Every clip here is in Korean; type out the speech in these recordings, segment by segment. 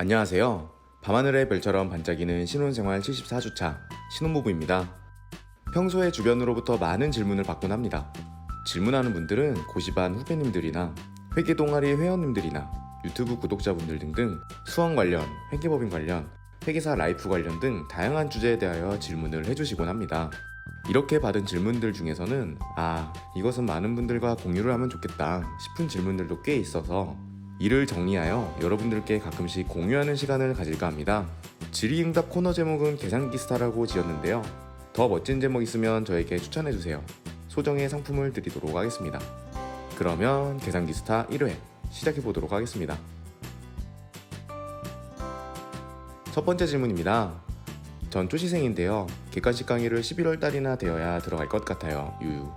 안녕하세요. 밤하늘의 별처럼 반짝이는 신혼생활 74주차 신혼부부입니다. 평소에 주변으로부터 많은 질문을 받곤 합니다. 질문하는 분들은 고시반 후배님들이나 회계 동아리 회원님들이나 유튜브 구독자분들 등등 수험 관련, 회계법인 관련, 회계사 라이프 관련 등 다양한 주제에 대하여 질문을 해주시곤 합니다. 이렇게 받은 질문들 중에서는 아, 이것은 많은 분들과 공유를 하면 좋겠다 싶은 질문들도 꽤 있어서 이를 정리하여 여러분들께 가끔씩 공유하는 시간을 가질까 합니다. 질의응답 코너 제목은 계산기 스타라고 지었는데요. 더 멋진 제목 있으면 저에게 추천해주세요. 소정의 상품을 드리도록 하겠습니다. 그러면 계산기 스타 1회 시작해보도록 하겠습니다. 첫 번째 질문입니다. 전 초시생인데요. 객관식 강의를 11월 달이나 되어야 들어갈 것 같아요. 유유.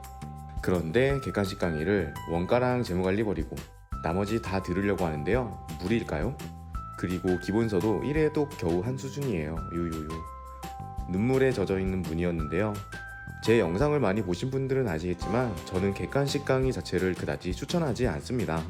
그런데 객관식 강의를 원가랑 재무관리 버리고 나머지 다 들으려고 하는데요. 무리일까요? 그리고 기본서도 1회도 겨우 한 수준이에요. 유유유. 눈물에 젖어 있는 분이었는데요. 제 영상을 많이 보신 분들은 아시겠지만 저는 객관식 강의 자체를 그다지 추천하지 않습니다.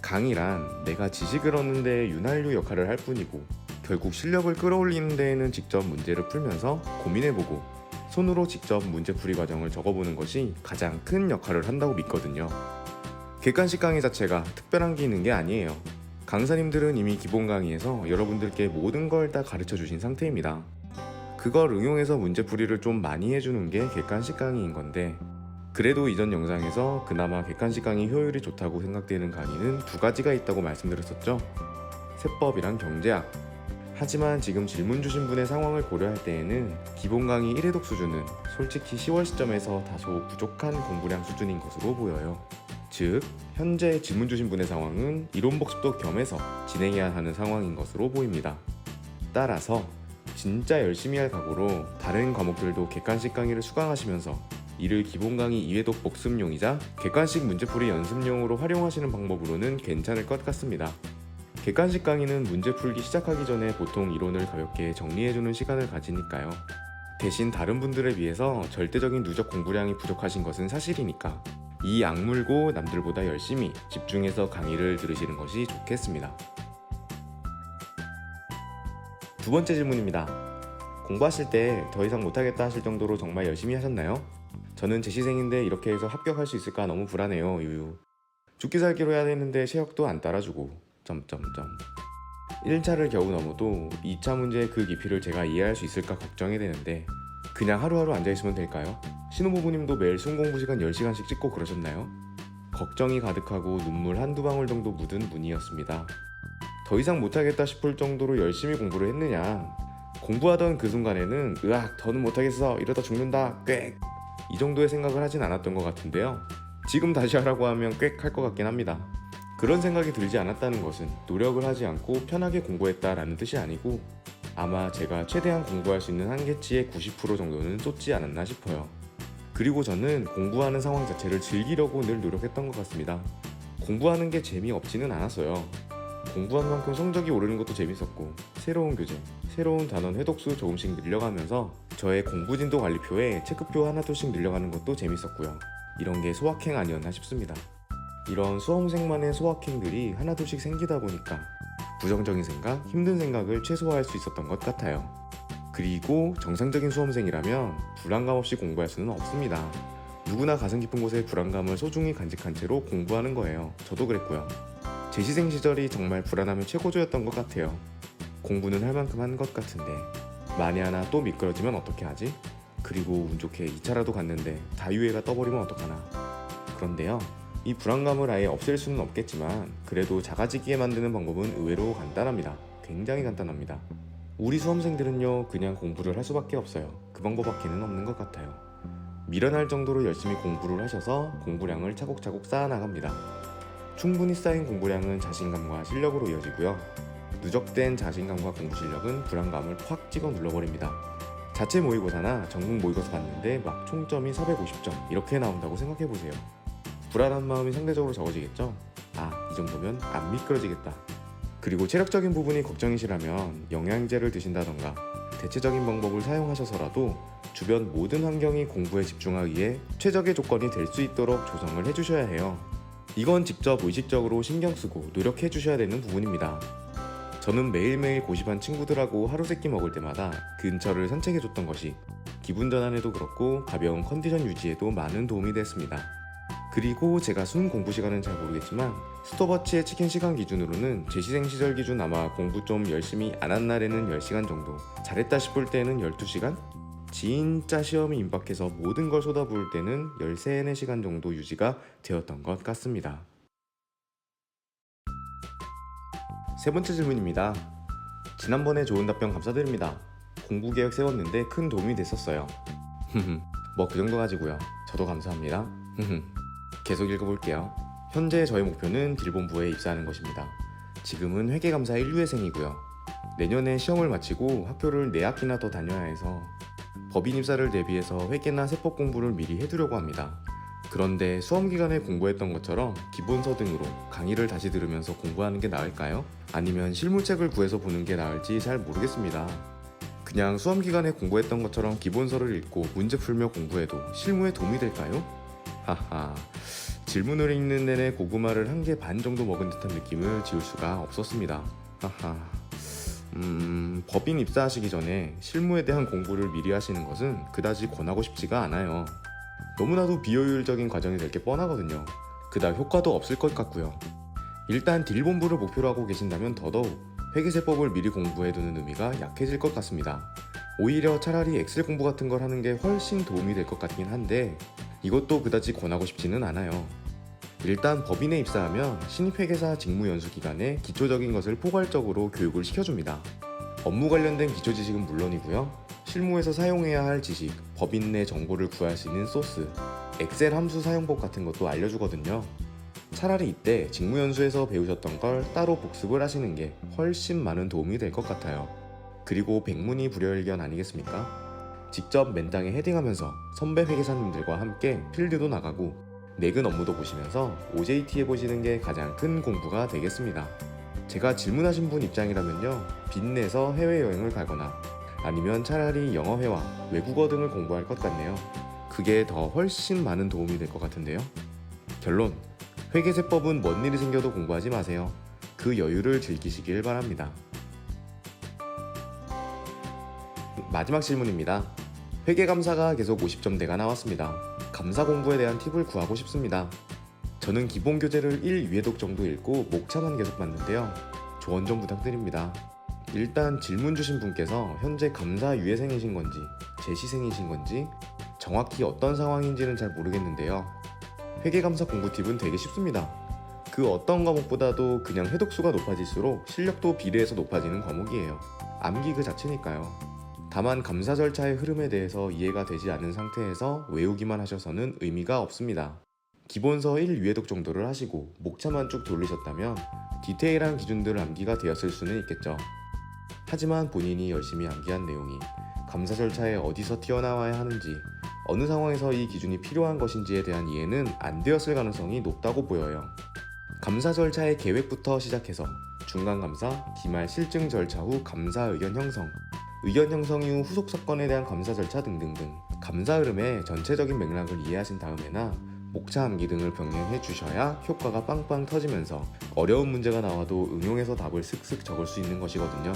강의란 내가 지식을 얻는 데 윤활유 역할을 할 뿐이고 결국 실력을 끌어올리는 데에는 직접 문제를 풀면서 고민해보고 손으로 직접 문제풀이 과정을 적어보는 것이 가장 큰 역할을 한다고 믿거든요. 객관식 강의 자체가 특별한 게 있는 게 아니에요. 강사님들은 이미 기본 강의에서 여러분들께 모든 걸 다 가르쳐 주신 상태입니다. 그걸 응용해서 문제풀이를 좀 많이 해주는 게 객관식 강의인 건데 그래도 이전 영상에서 그나마 객관식 강의 효율이 좋다고 생각되는 강의는 두 가지가 있다고 말씀드렸었죠. 세법이랑 경제학. 하지만 지금 질문 주신 분의 상황을 고려할 때에는 기본 강의 1회독 수준은 솔직히 10월 시점에서 다소 부족한 공부량 수준인 것으로 보여요. 즉, 현재 질문 주신 분의 상황은 이론 복습도 겸해서 진행해야 하는 상황인 것으로 보입니다. 따라서 진짜 열심히 할 각오로 다른 과목들도 객관식 강의를 수강하시면서 이를 기본 강의 2회독 복습용이자 객관식 문제풀이 연습용으로 활용하시는 방법으로는 괜찮을 것 같습니다. 객관식 강의는 문제 풀기 시작하기 전에 보통 이론을 가볍게 정리해주는 시간을 가지니까요. 대신 다른 분들에 비해서 절대적인 누적 공부량이 부족하신 것은 사실이니까 이 악물고 남들보다 열심히 집중해서 강의를 들으시는 것이 좋겠습니다. 두 번째 질문입니다. 공부하실 때 더 이상 못하겠다 하실 정도로 정말 열심히 하셨나요? 저는 제 시생인데 이렇게 해서 합격할 수 있을까 너무 불안해요. 유유. 죽기 살기로 해야 되는데 체력도 안 따라주고. 점점점. 1차를 겨우 넘어도 2차 문제의 그 깊이를 제가 이해할 수 있을까 걱정이 되는데 그냥 하루하루 앉아있으면 될까요? 신혼부부님도 매일 순공부 시간 10시간씩 찍고 그러셨나요? 걱정이 가득하고 눈물 한두 방울 정도 묻은 문이었습니다. 더 이상 못하겠다 싶을 정도로 열심히 공부를 했느냐? 공부하던 그 순간에는 으악 더는 못하겠어 이러다 죽는다 꽥! 이 정도의 생각을 하진 않았던 것 같은데요. 지금 다시 하라고 하면 꽥 할 것 같긴 합니다. 그런 생각이 들지 않았다는 것은 노력을 하지 않고 편하게 공부했다라는 뜻이 아니고 아마 제가 최대한 공부할 수 있는 한계치의 90% 정도는 쏟지 않았나 싶어요. 그리고 저는 공부하는 상황 자체를 즐기려고 늘 노력했던 것 같습니다. 공부하는 게 재미없지는 않았어요. 공부한 만큼 성적이 오르는 것도 재밌었고 새로운 교재, 새로운 단원 회독수 조금씩 늘려가면서 저의 공부진도 관리표에 체크표 하나둘씩 늘려가는 것도 재밌었고요. 이런 게 소확행 아니었나 싶습니다. 이런 수험생만의 소확행들이 하나둘씩 생기다 보니까 부정적인 생각, 힘든 생각을 최소화할 수 있었던 것 같아요. 그리고 정상적인 수험생이라면 불안감 없이 공부할 수는 없습니다. 누구나 가슴 깊은 곳에 불안감을 소중히 간직한 채로 공부하는 거예요. 저도 그랬고요. 제 시생 시절이 정말 불안하면 최고조였던 것 같아요. 공부는 할 만큼 한 것 같은데 만에 하나 또 미끄러지면 어떻게 하지? 그리고 운 좋게 2차라도 갔는데 다유해가 떠버리면 어떡하나. 그런데요. 이 불안감을 아예 없앨 수는 없겠지만 그래도 작아지게 만드는 방법은 의외로 간단합니다. 굉장히 간단합니다. 우리 수험생들은요 그냥 공부를 할 수밖에 없어요. 그 방법밖에는 없는 것 같아요. 미련할 정도로 열심히 공부를 하셔서 공부량을 차곡차곡 쌓아나갑니다. 충분히 쌓인 공부량은 자신감과 실력으로 이어지고요. 누적된 자신감과 공부 실력은 불안감을 확 찍어 눌러버립니다. 자체 모의고사나 전국 모의고사 봤는데 막 총점이 450점 이렇게 나온다고 생각해보세요. 불안한 마음이 상대적으로 적어지겠죠? 아, 이 정도면 안 미끄러지겠다. 그리고 체력적인 부분이 걱정이시라면 영양제를 드신다던가 대체적인 방법을 사용하셔서라도 주변 모든 환경이 공부에 집중하기에 최적의 조건이 될 수 있도록 조성을 해주셔야 해요. 이건 직접 의식적으로 신경 쓰고 노력해 주셔야 되는 부분입니다. 저는 매일매일 고시반 친구들하고 하루 세끼 먹을 때마다 근처를 산책해 줬던 것이 기분 전환에도 그렇고 가벼운 컨디션 유지에도 많은 도움이 됐습니다. 그리고 제가 순 공부 시간은 잘 모르겠지만 스토버치의 치킨 시간 기준으로는 제 시생 시절 기준 아마 공부 좀 열심히 안 한 날에는 10시간 정도 잘했다 싶을 때는 12시간 진짜 시험이 임박해서 모든 걸 쏟아부을 때는 13, 4시간 정도 유지가 되었던 것 같습니다. 세 번째 질문입니다. 지난번에 좋은 답변 감사드립니다. 공부 계획 세웠는데 큰 도움이 됐었어요. 뭐 그 정도 가지고요. 저도 감사합니다. 계속 읽어볼게요. 현재 저의 목표는 딜본부에 입사하는 것입니다. 지금은 회계감사 1유회생이고요. 내년에 시험을 마치고 학교를 4학기나 더 다녀야 해서 법인 입사를 대비해서 회계나 세법 공부를 미리 해두려고 합니다. 그런데 수험 기간에 공부했던 것처럼 기본서 등으로 강의를 다시 들으면서 공부하는 게 나을까요? 아니면 실무책을 구해서 보는 게 나을지 잘 모르겠습니다. 그냥 수험 기간에 공부했던 것처럼 기본서를 읽고 문제 풀며 공부해도 실무에 도움이 될까요? 하하. 질문을 읽는 내내 고구마를 한 개 반 정도 먹은 듯한 느낌을 지울 수가 없었습니다. 하하. 음, 법인 입사하시기 전에 실무에 대한 공부를 미리 하시는 것은 그다지 권하고 싶지가 않아요. 너무나도 비효율적인 과정이 될 게 뻔하거든요. 그닥 효과도 없을 것 같고요. 일단 딜본부를 목표로 하고 계신다면 더더욱 회계세법을 미리 공부해두는 의미가 약해질 것 같습니다. 오히려 차라리 엑셀 공부 같은 걸 하는 게 훨씬 도움이 될 것 같긴 한데 이것도 그다지 권하고 싶지는 않아요. 일단 법인에 입사하면 신입회계사 직무연수 기간에 기초적인 것을 포괄적으로 교육을 시켜줍니다. 업무 관련된 기초 지식은 물론이고요. 실무에서 사용해야 할 지식, 법인 내 정보를 구할 수 있는 소스, 엑셀 함수 사용법 같은 것도 알려주거든요. 차라리 이때 직무연수에서 배우셨던 걸 따로 복습을 하시는 게 훨씬 많은 도움이 될 것 같아요. 그리고 백문이 불여일견 아니겠습니까? 직접 맨땅에 헤딩하면서 선배 회계사님들과 함께 필드도 나가고 내근 업무도 보시면서 OJT 해보시는 게 가장 큰 공부가 되겠습니다. 제가 질문하신 분 입장이라면요, 빚내서 해외여행을 가거나 아니면 차라리 영어회화, 외국어 등을 공부할 것 같네요. 그게 더 훨씬 많은 도움이 될 것 같은데요. 결론, 회계세법은 뭔 일이 생겨도 공부하지 마세요. 그 여유를 즐기시길 바랍니다. 마지막 질문입니다. 회계감사가 계속 50점대가 나왔습니다. 감사 공부에 대한 팁을 구하고 싶습니다. 저는 기본 교재를 1 위에독 정도 읽고 목차만 계속 봤는데요. 조언 좀 부탁드립니다. 일단 질문 주신 분께서 현재 감사 유예생이신 건지 재시생이신 건지 정확히 어떤 상황인지는 잘 모르겠는데요. 회계감사 공부 팁은 되게 쉽습니다. 그 어떤 과목보다도 그냥 회독수가 높아질수록 실력도 비례해서 높아지는 과목이에요. 암기 그 자체니까요. 다만 감사 절차의 흐름에 대해서 이해가 되지 않은 상태에서 외우기만 하셔서는 의미가 없습니다. 기본서 1 위에독 정도를 하시고 목차만 쭉 돌리셨다면 디테일한 기준들을 암기가 되었을 수는 있겠죠. 하지만 본인이 열심히 암기한 내용이 감사 절차에 어디서 튀어나와야 하는지 어느 상황에서 이 기준이 필요한 것인지에 대한 이해는 안 되었을 가능성이 높다고 보여요. 감사 절차의 계획부터 시작해서 중간 감사, 기말 실증 절차 후 감사 의견 형성, 의견 형성 이후 후속 사건에 대한 감사 절차 등등등 감사 흐름의 전체적인 맥락을 이해하신 다음에나 목차 암기 등을 병행해 주셔야 효과가 빵빵 터지면서 어려운 문제가 나와도 응용해서 답을 슥슥 적을 수 있는 것이거든요.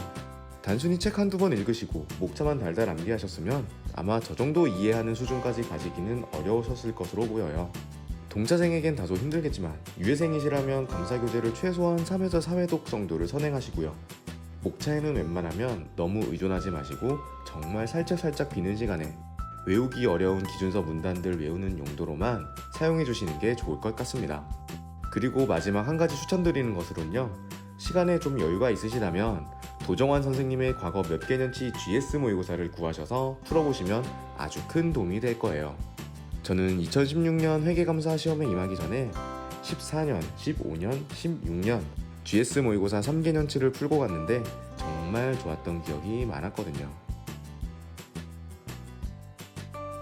단순히 책 한두 번 읽으시고 목차만 달달 암기하셨으면 아마 저 정도 이해하는 수준까지 가지기는 어려우셨을 것으로 보여요. 동차생에겐 다소 힘들겠지만 유해생이시라면 감사 교재를 최소한 3에서 4회독 정도를 선행하시고요. 목차에는 웬만하면 너무 의존하지 마시고 정말 살짝살짝 비는 시간에 외우기 어려운 기준서 문단들 외우는 용도로만 사용해 주시는 게 좋을 것 같습니다. 그리고 마지막 한 가지 추천드리는 것으로는요. 시간에 좀 여유가 있으시다면 도정환 선생님의 과거 몇 개년치 GS 모의고사를 구하셔서 풀어보시면 아주 큰 도움이 될 거예요. 저는 2016년 회계감사 시험에 임하기 전에 14년, 15년, 16년 GS 모의고사 3개년치를 풀고 갔는데 정말 좋았던 기억이 많았거든요.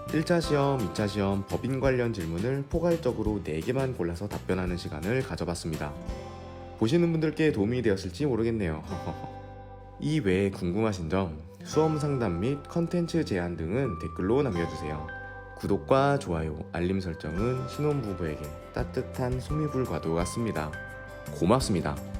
1차 시험, 2차 시험 법인 관련 질문을 포괄적으로 4개만 골라서 답변하는 시간을 가져봤습니다. 보시는 분들께 도움이 되었을지 모르겠네요. 이 외에 궁금하신 점, 수험 상담 및 컨텐츠 제안 등은 댓글로 남겨주세요. 구독과 좋아요, 알림 설정은 신혼부부에게 따뜻한 소미불과도 같습니다. 고맙습니다.